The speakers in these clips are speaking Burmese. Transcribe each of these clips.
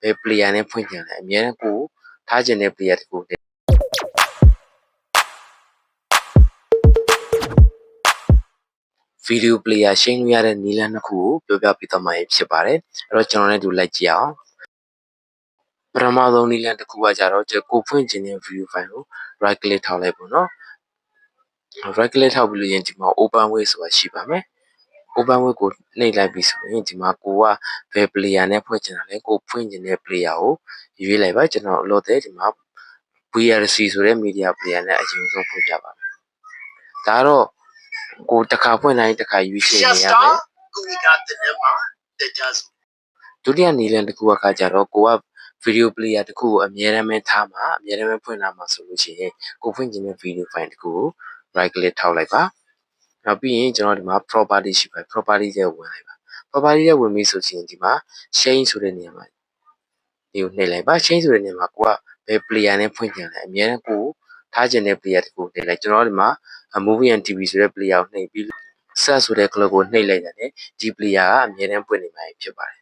ဘယ် player နဲ့ဖွင့်ကြလဲအများနဲ့ကိုထားခြင်းတဲ့ player တခုနဲ့ဗီဒီယို player ရှင်းလို့ရတဲ့နည်းလမ်းတစ်ခုကိုပြောပြပေးသွားမှာဖြစ်ပါတယ်အဲ့တော့ကျွန်တော်လည်းဒီလိုက်ကြည့်အောင်ပထမဆုံးနည်းလမ်းတစ်ခုကကြတော့ကျွန်တော်ကိုဖွင့်ခြင်းတဲ့ video file ကို right click ထောက်လိုက်ပေါ့နော် right click ထောက်ပြီးလို့ရင်ဒီမှာ open with ဆိုတာရှိပါမယ် open with ကိုနှိပ်လိုက်ပြီဆိုရင်ဒီမှာကိုကဘယ် player နဲ့ဖွင့်ချင်တာလဲကိုဖွင့်ချင်တဲ့ player ကိုရွေးလိုက်ပါကျွန်တော်လို့တဲ့ဒီမှာ VRC ဆိုတဲ့ media player နဲ့အရင်ဆုံးဖွင့်ပြပါမယ်ဒါတော့ကိုတစ်ခါဖွင့်တိုင်းတစ်ခါရွေးချယ်နေရမယ် We got the number that does ဒုတိယနည်းလမ်းတစ်ခုကကြတော့ကိုက video player တစ်ခုကိုအမြဲတမ်းပဲထားမှာအမြဲတမ်းပဲဖွင့်လာမှာဆိုလို့ရှိရင်ကိုဖွင့်ချင်တဲ့ video file တစ်ခုကို right click ထောက်လိုက်ပါ နောက်ပြီးရင်ကျွန်တော်ဒီမှာ property ရှိပါ property ရဲ့ဝင်လိုက်ပါ property ရဲ့ဝင်ပြီဆိုရင်ဒီမှာ change ဆိုတဲ့နေရာမှာဒီကိုနှိပ်လိုက်ပါ change ဆိုတဲ့နေရာမှာကိုကဘယ် player နဲ့ဖွင့်ကြလဲအမြဲတမ်းကိုထားခြင်းတဲ့ player တစ်ခုနှိပ်လိုက်ကျွန်တော်ဒီမှာ movie and tv ဆိုတဲ့ player ကိုနှိပ်ပြီး set ဆိုတဲ့ clock ကိုနှိပ်လိုက်တယ်ဒီ player ကအမြဲတမ်းပွင့်နေမှာဖြစ်ပါတယ်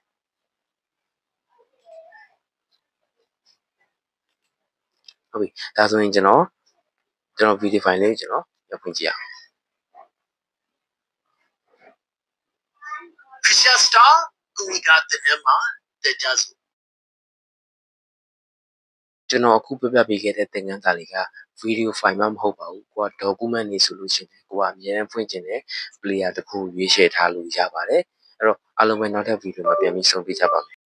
ဟုတ်ပြီဒါဆိုရင်ကျွန်တော်ကျွန်တော် video file လေးကိုကျွန်တော်ရောက်ဖွင့်ကြည့်အောင် Fisher Star. We got the number that does ကျွန်တော်အခုပြပြပေးခဲ့တဲ့သင်ခန်းစာလေးက video file မှမဟုတ်ပါဘူးကိုက document နေဆိုလို့ရှိရင်ကိုကအများအားဖွင့်ခြင်းတဲ့ player တစ်ခုရွေးချယ်ထားလို့ရပါတယ်အဲ့တော့အားလုံးပဲနောက်ထပ် video မှာပြန်ပြီးဆုံတွေ့ကြပါမယ်